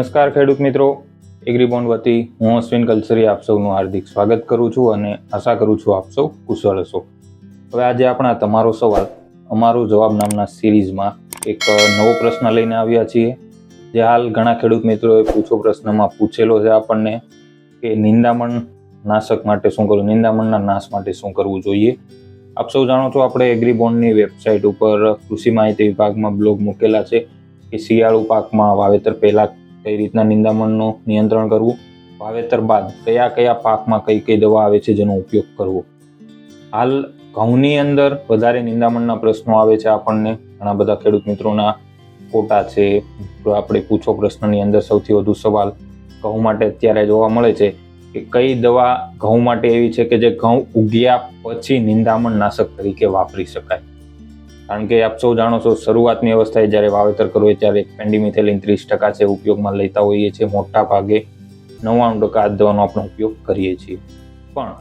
નમસ્કાર ખેડૂત મિત્રો. એગ્રીબોન્ડ વતી હું અશ્વિન કલસરી આપ સૌનું હાર્દિક સ્વાગત કરું છું અને આશા કરું છું આપ સૌ કુશળ હશો. હવે આજે આપણા તમારો સવાલ, અમારો જવાબ નામના સિરીઝમાં એક નવો પ્રશ્ન લઈને આવ્યા છીએ. જે હાલ ઘણા ખેડૂત મિત્રોએ પૂછો પ્રશ્નમાં પૂછેલો છે આપણને કે નિંદામણ નાશક માટે શું કરવું, નિંદામણના નાશ માટે શું કરવું જોઈએ? આપ સૌ જાણો છો આપણે એગ્રીબોન્ડની વેબસાઇટ ઉપર કૃષિ માહિતી વિભાગમાં બ્લોગ મૂકેલા છે કે શિયાળુ પાકમાં વાવેતર પહેલા કઈ રીતના નિંદામણનું નિયંત્રણ કરવું? વાવેતર બાદ કયા કયા પાકમાં કઈ કઈ દવા આવે છે જેનો ઉપયોગ કરવો? હાલ ઘઉંની અંદર વધારે નિંદામણના પ્રશ્નો આવે છે આપણને. ઘણા બધા ખેડૂત મિત્રોના ફોટા છે. આપણે પૂછો પ્રશ્નની અંદર સૌથી વધુ સવાલ ઘઉં માટે અત્યારે જોવા મળે છે કે કઈ દવા ઘઉં માટે એવી છે કે જે ઘઉં ઉગ્યા પછી નિંદામણ નાશક તરીકે વાપરી શકાય? કારણ કે આપ સૌ જાણો છો, શરૂઆતની અવસ્થાએ જ્યારે વાવેતર કરવું ત્યારે પેન્ડીમિથેલિન ત્રીસ ટકા છે, ઉપયોગમાં લેતા હોઈએ છીએ. મોટા ભાગે નવ્વાણું ટકા આ દવાનો આપણે ઉપયોગ કરીએ છીએ. પણ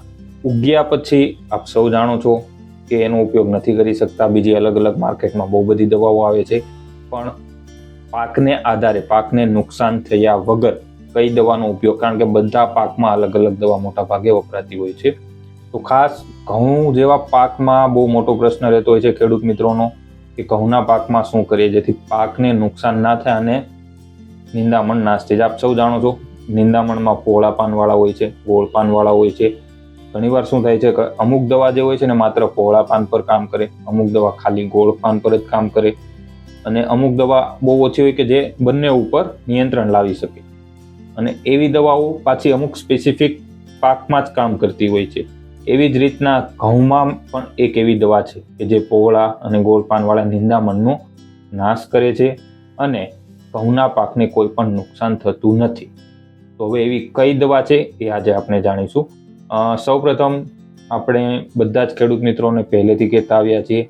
ઉગ્યા પછી આપ સૌ જાણો છો કે એનો ઉપયોગ નથી કરી શકતા. બીજી અલગ અલગ માર્કેટમાં બહુ બધી દવાઓ આવે છે. પણ પાકને આધારે, પાકને નુકસાન થયા વગર કઈ દવાનો ઉપયોગ? કારણ કે બધા પાકમાં અલગ અલગ દવા મોટા ભાગે વપરાતી હોય છે. તો ખાસ ઘઉં જેવા પાકમાં બહુ મોટો પ્રશ્ન રહેતો હોય છે ખેડૂત મિત્રોનો, કે ઘઉંના પાકમાં શું કરીએ જેથી પાકને નુકસાન ના થાય અને નિંદામણ નાશ થઈ આપ સૌ જાણો છો, નિંદામણમાં પોળા પાનવાળા હોય છે ગોળ પાનવાળા હોય છે. ઘણીવાર શું થાય છે કે અમુક દવા જે હોય છે ને માત્ર પહોળા પાન પર કામ કરે, અમુક દવા ખાલી ગોળ પાન પર જ કામ કરે અને અમુક દવા બહુ ઓછી હોય કે જે બંને ઉપર નિયંત્રણ લાવી શકે. અને એવી દવાઓ પાછી અમુક સ્પેસિફિક પાકમાં જ કામ કરતી હોય છે. એવી જ રીતના ઘઉંમાં પણ એક એવી દવા છે કે જે પોવળા અને ગોળપાનવાળા નિંદામણનો નાશ કરે છે અને ઘઉંના પાકને કોઈ પણ નુકસાન થતું નથી. તો હવે એવી કઈ દવા છે એ આજે આપણે જાણીશું. સૌપ્રથમ આપણે બધા જ ખેડૂત મિત્રોને પહેલેથી કહેતા આવ્યા છીએ,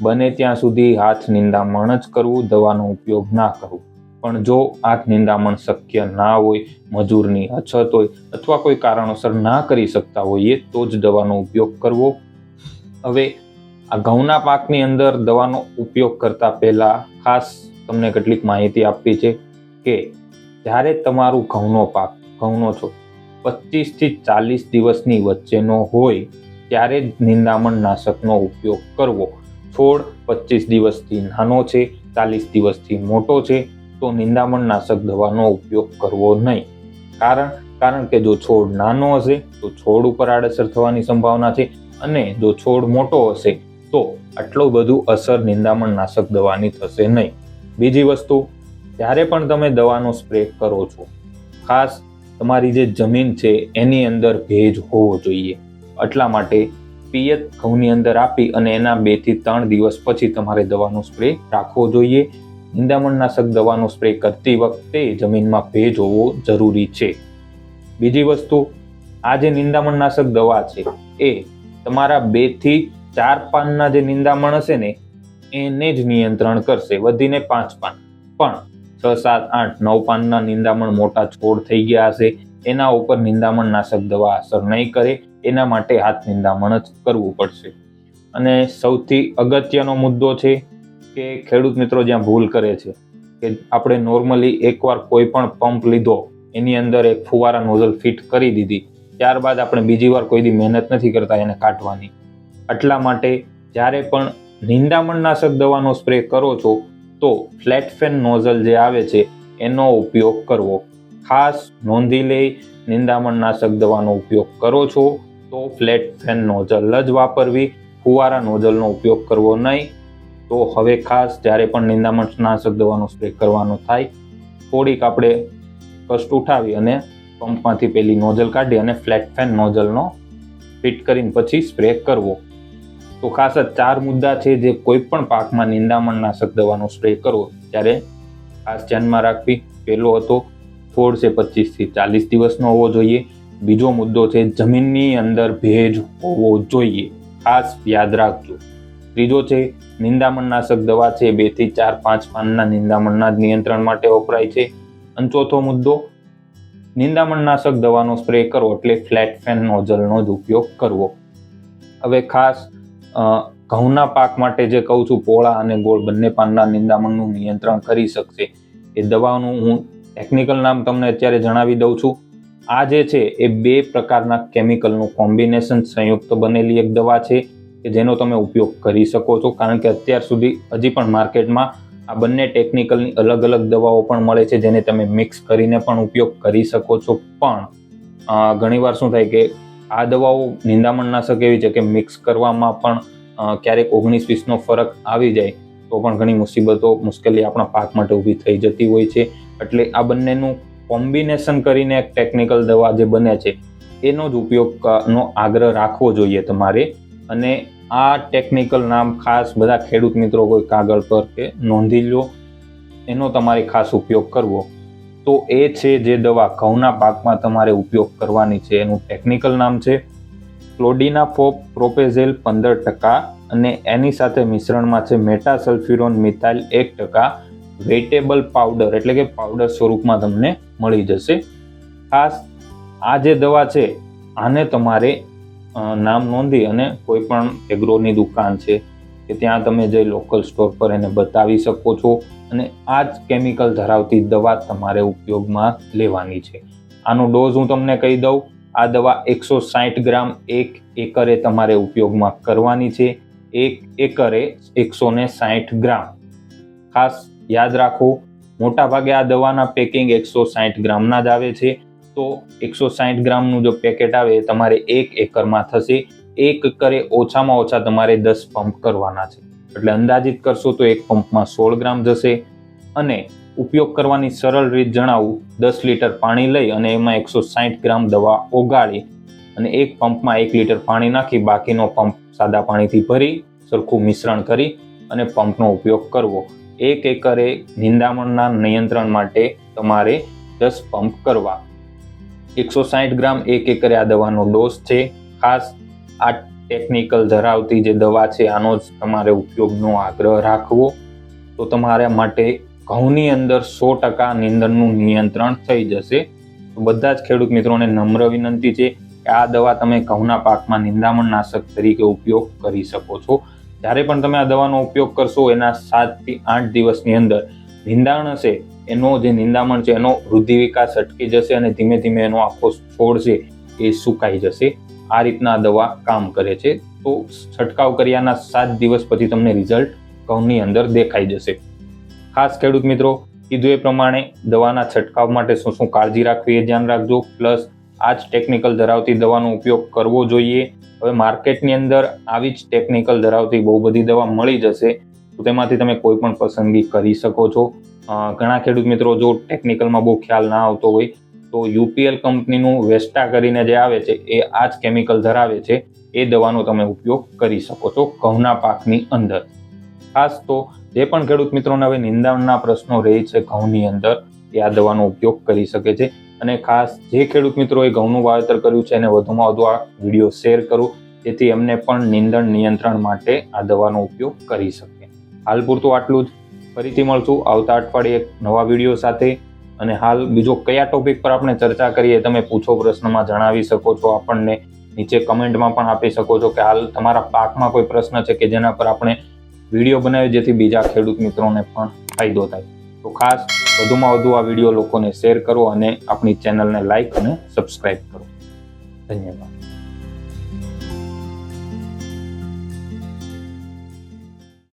બને ત્યાં સુધી હાથ નિંદામણ જ કરવું, દવાનો ઉપયોગ ના કરવો. પણ જો આંખ નિંદામણ શક્ય ના હોય, મજૂરની અછત હોય અથવા કોઈ કારણોસર ના કરી શકતા હોઈએ, તો જ દવાનો ઉપયોગ કરવો. હવે આ ઘઉંના પાકની અંદર દવાનો ઉપયોગ કરતા પહેલા ખાસ તમને કેટલીક માહિતી આપવી છે કે જ્યારે તમારું ઘઉંનો પાક, ઘઉંનો છો પચીસથી ચાલીસ દિવસની વચ્ચેનો હોય, ત્યારે જ નિંદામણ નાશકનો ઉપયોગ કરવો. છોડ પચીસ દિવસથી નાનો છે, ચાલીસ દિવસથી મોટો છે તો નિંદામણ નાશક દવાનો ઉપયોગ કરવો નહીં. કારણ કારણ કે જો છોડ નાનો હશે, તો છોડ ઉપર આડઅસર થવાની સંભાવના છે અને જો છોડ મોટો હશે, તો આટલું બધું અસર નિંદામણ નાશક દવાની થશે નહીં. બીજી વસ્તુ, જ્યારે પણ તમે દવાનો સ્પ્રે કરો છો, ખાસ તમારી જે જમીન છે એની અંદર ભેજ હોવો જોઈએ. એટલા માટે પિયત ઘઉંની અંદર આપી અને એના બેથી ત્રણ દિવસ પછી તમારે દવાનો સ્પ્રે રાખવો જોઈએ. નિંદામણનાશક દવાનો સ્પ્રે કરતી વખતે જમીનમાં ભેજ હોવો જરૂરી છે. બીજી વસ્તુ, આ જે નિંદામણનાશક દવા છે, એ તમારા બેથી ચાર પાનના જે નિંદામણ હશે ને, એને જ નિયંત્રણ કરશે, વધીને પાંચ પાન. પણ છ, સાત, આઠ, નવ પાનના નિંદામણ મોટા છોડ થઈ ગયા હશે, એના ઉપર નિંદામણનાશક દવા અસર નહીં કરે, એના માટે હાથ નિંદામણ જ કરવું પડશે. અને સૌથી અગત્યનો મુદ્દો છે કે ખેડૂત મિત્રો જ્યાં ભૂલ કરે છે, કે આપણે નોર્મલી એકવાર કોઈ પણ પંપ લીધો, એની અંદર એક ફુવારા નોઝલ ફિટ કરી દીધી, ત્યારબાદ આપણે બીજી વાર કોઈ દી મહેનત નથી કરતા એને કાઢવાની. એટલા માટે જ્યારે પણ નિંદામણનાશક દવાનો સ્પ્રે કરો છો, તો ફ્લેટ ફેન નોઝલ જે આવે છે, એનો ઉપયોગ કરવો. ખાસ નોંધી લઈ નિંદામણનાશક દવાનો ઉપયોગ કરો છો, તો ફ્લેટ ફેન નોઝલ જ વાપરવી, ફુવારા નોઝલનો ઉપયોગ કરવો નહીં. તો હવે ખાસ જ્યારે પણ નિંદામણ નાશક દવાનો સ્પ્રે કરવાનો થાય, થોડીક આપણે કષ્ટ ઉઠાવી અને પંપમાંથી પેલી નોઝલ કાઢી અને ફ્લેટ ફેન નોઝલનો ફિટ કરીને પછી સ્પ્રે કરવો. તો ખાસ આ ચાર મુદ્દા છે જે કોઈ પણ પાકમાં નિંદામણનાશક દવાનો સ્પ્રે કરવો, ત્યારે ખાસ ધ્યાનમાં રાખવી. પહેલો હતો છોડ છે પચીસથી ચાલીસ દિવસનો હોવો જોઈએ. બીજો મુદ્દો છે જમીનની અંદર ભેજ હોવો જોઈએ. ખાસ યાદ રાખજો. ત્રીજો છે નિંદામણનાશક દવા છે, બેથી ચાર, પાંચ પાનના નિંદામણના નિયંત્રણ માટે વપરાય છે. અને ચોથો મુદ્દો નિંદામણનાશક દવાનો સ્પ્રે કરવો એટલે ફ્લેટ ફેન નોઝલનો જ ઉપયોગ કરવો. હવે ખાસ ઘઉંના પાક માટે જે કહું છું, પોળા અને ગોળ બંને પાનના નિંદામણનું નિયંત્રણ કરી શકશે. એ દવાનું હું ટેકનિકલ નામ તમને અત્યારે જણાવી દઉં છું. આ જે છે, એ બે પ્રકારના કેમિકલનું કોમ્બિનેશન સંયુક્ત બનેલી એક દવા છે. કે જેનો તમે ઉપયોગ કરી શકો છો. કારણ કે અત્યાર સુધી હજી પણ માર્કેટમાં આ બંને ટેકનિકલની અલગ અલગ દવાઓ પણ મળે છે, જેને તમે મિક્સ કરીને પણ ઉપયોગ કરી શકો છો. પણ ઘણીવાર શું થાય કે આ દવાઓ નિંદામણનાશક એવી છે કે મિક્સ કરવામાં પણ ક્યારેક ઓગણીસ વીસનો ફરક આવી જાય, તો પણ ઘણી મુસીબતો, મુશ્કેલી આપણા પાક માટે ઊભી થઈ જતી હોય છે. એટલે આ બંનેનું કોમ્બિનેશન કરીને એક ટેકનિકલ દવા જે બને છે, એનો જ ઉપયોગ નો આગ્રહ રાખવો જોઈએ તમારે. અને આ ટેકનિકલ નામ ખાસ બધા ખેડૂત મિત્રો કોઈ કાગળ પર કે નોંધી લો એનો તમારે ખાસ ઉપયોગ કરવો. તો એ છે જે દવા ઘઉંના પાકમાં તમારે ઉપયોગ કરવાની છે. એનું ટેકનિકલ નામ છે ક્લોડિના ફોપ પ્રોપેઝેલ પંદર ટકા અને એની સાથે મિશ્રણમાં છે મેટાસલ્ફ્યુરોન મિથાઇલ એક ટકા. વેટેબલ પાવડર એટલે કે પાવડર સ્વરૂપમાં તમને મળી જશે. ખાસ આ જે દવા છે, આને તમારે નામ નોંધી અને કોઈ પણ એગ્રોની દુકાન છે કે ત્યાં તમે જઈ લોકલ સ્ટોર પર એને બતાવી શકો છો અને આ જ કેમિકલ ધરાવતી દવા તમારે ઉપયોગમાં લેવાની છે. આનો ડોઝ હું તમને કહી દઉં. આ દવા એકસો સાઠ ગ્રામ એક એકરે તમારે ઉપયોગમાં કરવાની છે. એક એકરે એકસો ને સાઠ ગ્રામ. ખાસ યાદ રાખો, મોટાભાગે આ દવાના પેકિંગ એકસો સાઠ ગ્રામના જ આવે છે. તો એકસો સાઠ ગ્રામનું જો પેકેટ આવે તમારે એક એકરમાં થશે. એક એકરે ઓછામાં ઓછા તમારે દસ પંપ કરવાના છે. એટલે અંદાજિત કરશો તો એક પંપમાં સોળ ગ્રામ જશે. અને ઉપયોગ કરવાની સરળ રીત જણાવું, દસ લીટર પાણી લઈ અને એમાં એકસો સાઠ ગ્રામ દવા ઓગાળી અને એક પંપમાં એક લીટર પાણી નાખી, બાકીનો પંપ સાદા પાણીથી ભરી, સરખું મિશ્રણ કરી અને પંપનો ઉપયોગ કરવો. એક એકરે નિંદામણના નિયંત્રણ માટે તમારે દસ પંપ કરવા. એકસો સાઠ ગ્રામ એક એકરે આ દવાનો ડોઝ છે. ખાસ આ ટેકનિકલ ધરાવતી જે દવા છે, આનો જ તમારે ઉપયોગનો આગ્રહ રાખવો. તો તમારા માટે ઘઉંની અંદર સો ટકા નીંદણનું નિયંત્રણ થઈ જશે. તો બધા જ ખેડૂત મિત્રોને નમ્ર વિનંતી છે કે આ દવા તમે ઘઉંના પાકમાં નિંદામણ નાશક તરીકે ઉપયોગ કરી શકો છો. જ્યારે પણ તમે આ દવાનો ઉપયોગ કરશો, એના સાતથી આઠ દિવસની અંદર નિંદાણ હશે એનો જે નિંદામણ છે, એનો વૃદ્ધિ વિકાસ અટકી જશે અને ધીમે ધીમે એનો આખો છોડ છે એ સુકાઈ જશે. આ રીતના દવા કામ કરે છે. તો છંટકાવ કર્યાના સાત દિવસ પછી તમને રિઝલ્ટ ઘઉંની અંદર દેખાઈ જશે. ખાસ ખેડૂત મિત્રો, કીધું એ પ્રમાણે દવાના છંટકાવ માટે શું શું કાળજી રાખવી એ ધ્યાન રાખજો. પ્લસ આ જ ટેકનિકલ ધરાવતી દવાનો ઉપયોગ કરવો જોઈએ. હવે માર્કેટની અંદર આવી જ ટેકનિકલ ધરાવતી બહુ બધી દવા મળી જશે. તો તેમાંથી તમે કોઈ પણ પસંદગી કરી શકો છો. ઘણા ખેડૂત મિત્રો જો ટેકનિકલમાં બહુ ખ્યાલ ના આવતો હોય, તો યુપીએલ કંપનીનું વેસ્ટા કરીને જે આવે છે, એ આ જ કેમિકલ ધરાવે છે, એ દવાનો તમે ઉપયોગ કરી શકો છો ઘઉંના પાકની અંદર. ખાસ તો જે પણ ખેડૂત મિત્રોને હવે નિંદાણના પ્રશ્નો રહે છે ઘઉંની અંદર, એ આ દવાનો ઉપયોગ કરી શકે છે. અને ખાસ જે ખેડૂત મિત્રોએ ઘઉંનું વાવેતર કર્યું છે, એને વધુમાં વધુ આ વીડિયો શેર કરું, જેથી એમને પણ નિંદણ નિયંત્રણ માટે આ દવાનો ઉપયોગ કરી શકે. હાલ પૂરતું આટલું જ. ફરીથી મળશું આવતા અઠવાડિયે નવા વીડિયો સાથે. અને હાલ બીજો કયા ટોપિક પર આપણે ચર્ચા કરીએ તમે પૂછો પ્રશ્નમાં જણાવી શકો છો, આપણને નીચે કમેન્ટમાં પણ આપી શકો છો કે હાલ તમારા પાકમાં કોઈ પ્રશ્ન છે કે જેના પર આપણે વીડિયો બનાવીએ જેથી બીજા ખેડૂત મિત્રોને પણ ફાયદો થાય. તો ખાસ વધુમાં વધુ આ વીડિયો લોકોને શેર કરો અને આપણી ચેનલને લાઈક અને સબસ્ક્રાઈબ કરો. ધન્યવાદ.